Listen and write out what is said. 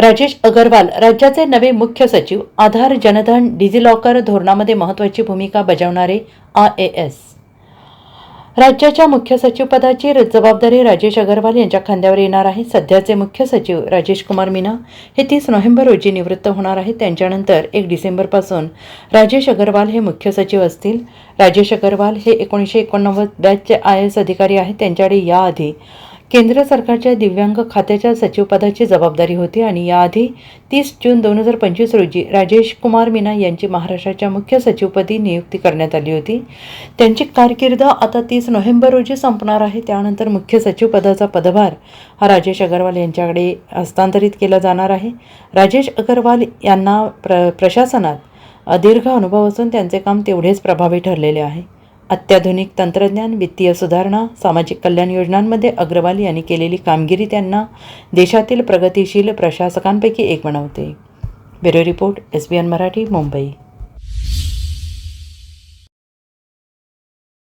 राजेश अगरवाल राज्याचे नवे मुख्य सचिव आधार जनधन डिजिलॉकर धोरणामध्ये महत्त्वाची भूमिका बजावणारे आय ए एस. राज्याच्या मुख्य सचिवपदाची जबाबदारी राजेश अगरवाल यांच्या खांद्यावर येणार आहे. सध्याचे मुख्य सचिव राजेश कुमार मीना हे तीस नोव्हेंबर रोजी निवृत्त होणार आहेत. त्यांच्यानंतर एक डिसेंबरपासून राजेश अगरवाल हे मुख्य सचिव असतील. राजेश अगरवाल हे एकोणीसशे एकोणनव्वद बॅचचे आय एस अधिकारी आहेत. त्यांच्याकडे याआधी केंद्र सरकारच्या दिव्यांग खात्याच्या सचिवपदाची जबाबदारी होती आणि याआधी तीस जून दोन हजार पंचवीस रोजी राजेश कुमार मीना यांची महाराष्ट्राच्या मुख्य सचिवपदी नियुक्ती करण्यात आली होती. त्यांची कारकीर्द आता तीस नोव्हेंबर रोजी संपणार आहे. त्यानंतर मुख्य सचिवपदाचा पदभार हा राजेश अगरवाल यांच्याकडे हस्तांतरित केला जाणार आहे. राजेश अगरवाल यांना प्र प्रशासनात दीर्घ अनुभव असून त्यांचे काम तेवढेच प्रभावी ठरलेले आहे. अत्याधुनिक तंत्रज्ञान वित्तीय सुधारणा सामाजिक कल्याण योजनांमध्ये अग्रवाल यांनी केलेली कामगिरी त्यांना देशातील प्रगतिशील प्रशासकांपैकी एक बनवते bureau report S B N Marathi Mumbai.